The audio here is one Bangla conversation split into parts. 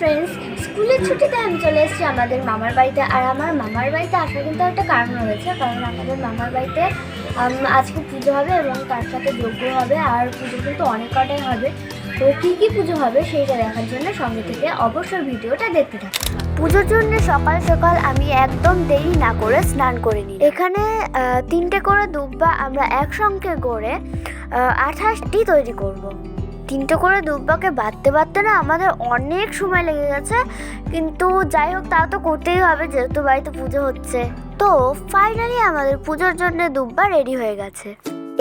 ফ্রেন্ডস স্কুলের ছুটিতে আমি চলে এসেছি আমাদের মামার বাড়িতে। আর আমার মামার বাড়িতে আসার কিন্তু একটা কারণ রয়েছে, কারণ আমাদের মামার বাড়িতে আজকে পুজো হবে এবং তার সাথে যজ্ঞ হবে, আর পুজো কিন্তু অনেক কটাই হবে। তো কী কী পুজো হবে সেইটা দেখার জন্য সঙ্গে থেকে অবশ্যই ভিডিওটা দেখতে থাকুন। পুজোর জন্য সকাল সকাল আমি একদম দেরি না করে স্নান করে নিই এখানে তিনটে করে দুব্বা আমরা একসঙ্গে করে আঠাশটি তৈরি করব। তিনটে করে দুব্বাকে বাঁধতে বাঁধতে না আমাদের অনেক সময় লেগে গেছে। কিন্তু যাই হোক তা তো করতেই হবে, যেহেতু বাড়িতে পুজো হচ্ছে। তো ফাইনালি আমাদের পুজোর জন্য দুব্বা রেডি হয়ে গেছে।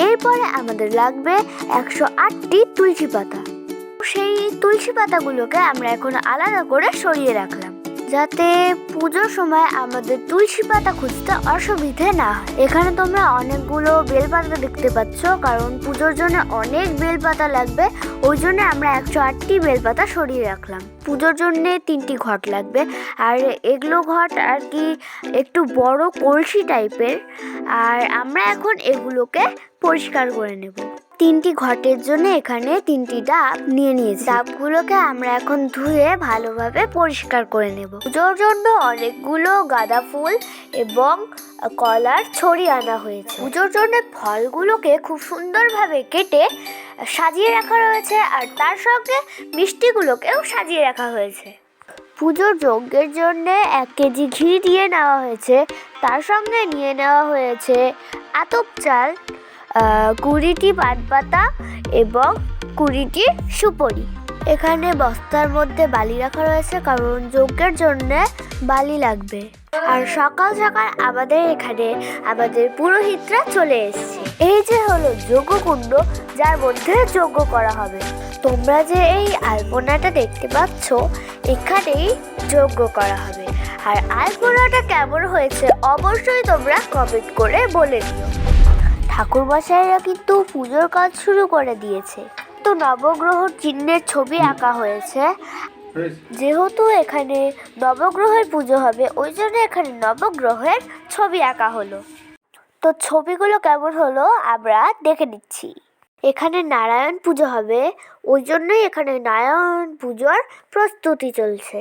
এরপরে আমাদের লাগবে একশো আটটি তুলসী পাতা। সেই তুলসী পাতাগুলোকে আমরা এখন আলাদা করে সরিয়ে রাখলাম। যাতে পুজোর সময় আমাদের তুলসী পাতা খুঁজতে অসুবিধে না হয়। এখানে তোমরা অনেকগুলো বেলপাতা দেখতে পাচ্ছ, কারণ পুজোর জন্য অনেক বেলপাতা লাগবে। ওই জন্য আমরা একশো আটটি বেলপাতা সরিয়ে রাখলাম। পুজোর জন্য তিনটি ঘট লাগবে। আর এগুলো ঘট আর কি একটু বড় কলসি টাইপের আর আমরা এখন এগুলোকে পরিষ্কার করে নেব। তিনটি ঘটের জন্য এখানে তিনটি ডাব নিয়ে নিয়েছি। ডাবগুলোকে আমরা এখন ধুয়ে ভালোভাবে পরিষ্কার করে নেব। পুজোর জন্য অনেকগুলো গাঁদা ফুল এবং কলার ছড়ি আনা হয়েছে। পুজোর জন্য ফলগুলোকে খুব সুন্দরভাবে কেটে সাজিয়ে রাখা রয়েছে আর তার সঙ্গে মিষ্টিগুলোকেও সাজিয়ে রাখা হয়েছে। পুজোর যজ্ঞের জন্যে এক কেজি ঘি দিয়ে নেওয়া হয়েছে। তার সঙ্গে নিয়ে নেওয়া হয়েছে আতপ চাল কুড়িটি পাতা এবং কুড়িটি সুপরি। এখানে বস্তার মধ্যে বালি রাখা রয়েছে কারণ যজ্ঞের জন্য বালি লাগবে। আর সকাল সকাল আমাদের এখানে আমাদের পুরোহিতরা চলে এসেছে। এই যে হলো যজ্ঞকুণ্ড, যার মধ্যে যজ্ঞ করা হবে। তোমরা যে এই আলপনাটা দেখতে পাচ্ছ, এখানেই যজ্ঞ করা হবে। আর আলপনাটা কেমন হয়েছে অবশ্যই তোমরা কমেন্ট করে বলে দিও। ঠাকুর মশাইরা কিন্তু পুজোর কাজ শুরু করে দিয়েছে। তো নবগ্রহ চিহ্নের ছবি আঁকা হয়েছে। যেহেতু এখানে নবগ্রহের পুজো হবে, ওই জন্য এখানে নবগ্রহের ছবি আঁকা হলো। তো ছবিগুলো কেমন হলো আমরা দেখে নিচ্ছি। এখানে নারায়ণ পুজো হবে, ওই জন্যই এখানে নারায়ণ পুজোর প্রস্তুতি চলছে।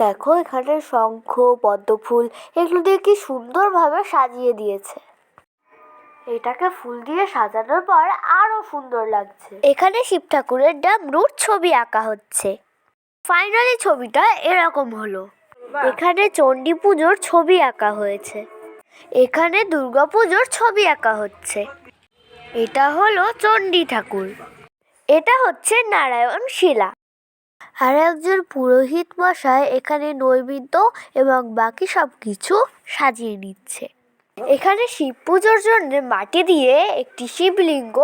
দেখো এখানে শঙ্খ, পদ্মফুল, এগুলো দিয়ে কি সুন্দরভাবে সাজিয়ে দিয়েছে। এটাকে ফুল দিয়ে সাজানোর পর আরও সুন্দর লাগছে। এখানে শিব ঠাকুরের ডামরুর ছবি আঁকা হচ্ছে। ফাইনালি ছবিটা এরকম হলো। এখানে চণ্ডী পুজোর ছবি আঁকা হয়েছে। এখানে দুর্গা পুজোর ছবি আঁকা হচ্ছে। এটা হলো চণ্ডী ঠাকুর। এটা হচ্ছে নারায়ণ শিলা। আর একজন পুরোহিত মশাই এখানে নৈবেদ্য এবং বাকি সব কিছু সাজিয়ে নিচ্ছে। এখানে শিব পুজোর জন্য মাটি দিয়ে একটি শিবলিঙ্গ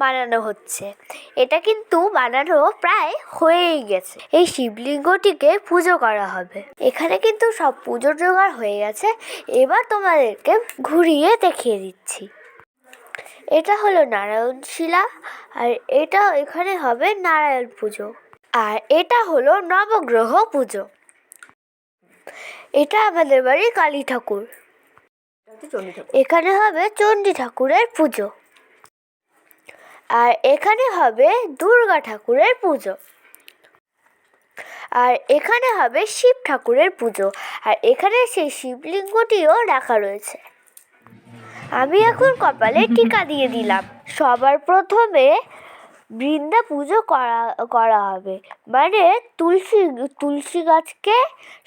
বানানো হচ্ছে। এটা কিন্তু বানানো প্রায় হয়েই গেছে। এই শিবলিঙ্গটিকে পুজো করা হবে। এখানে কিন্তু সব পুজোর জোগাড় হয়ে গেছে। এবার তোমাদেরকে ঘুরিয়ে দেখিয়ে দিচ্ছি। এটা হলো নারায়ণ শিলা আর এটা এখানে হবে নারায়ণ পুজো। আর এটা হলো নবগ্রহ পুজো। এটা আমাদের বাড়ি কালী ঠাকুর। এখানে হবে চণ্ডী ঠাকুরের পুজো। আর এখানে হবে দুর্গা ঠাকুরের পুজো। আর এখানে হবে শিব ঠাকুরের পুজো। আর এখানে সেই শিবলিঙ্গটিও রাখা রয়েছে। আমি এখন কপালে টিকা দিয়ে দিলাম। সবার প্রথমে বৃন্দা পুজো করা করা হবে। মানে তুলসী তুলসী গাছকে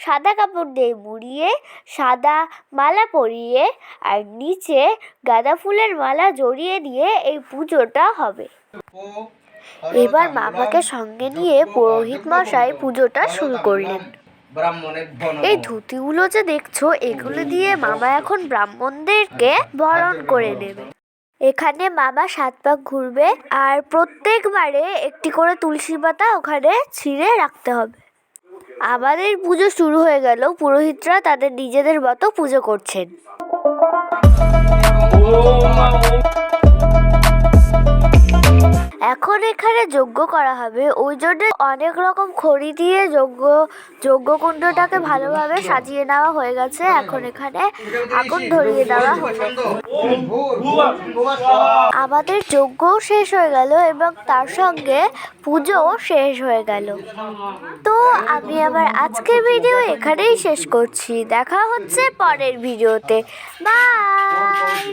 সাদা কাপড় দিয়ে মুড়িয়ে, সাদা মালা পরিয়ে আর নিচে গাঁদা ফুলের মালা জড়িয়ে দিয়ে এই পুজোটা হবে। এবার মামাকে সঙ্গে নিয়ে পুরোহিত মশাই পুজোটা শুরু করলেন। এই ধুতিগুলো যে দেখছ, এগুলো দিয়ে মামা এখন ব্রাহ্মণদেরকে বরণ করে নেবে। এখানে মামা সাত পাক ঘুরবে আর প্রত্যেকবারে একটি করে তুলসী পাতা ওখানে ছিঁড়ে রাখতে হবে। আমাদের পুজো শুরু হয়ে গেল, পুরোহিতরা তাদের নিজেদের মতো পুজো করছেন। এখন এখানে যজ্ঞ করা হবে। ওই জন্য অনেক রকম খড়ি দিয়ে যজ্ঞ যজ্ঞকুণ্ডটাকে ভালোভাবে সাজিয়ে নেওয়া হয়ে গেছে। এখন এখানে আগুন ধরিয়ে দেওয়া আমাদের যজ্ঞও শেষ হয়ে গেল এবং তার সঙ্গে পুজোও শেষ হয়ে গেল। তো আমি আমার আজকের ভিডিও এখানেই শেষ করছি। দেখা হচ্ছে পরের ভিডিওতে। বাই!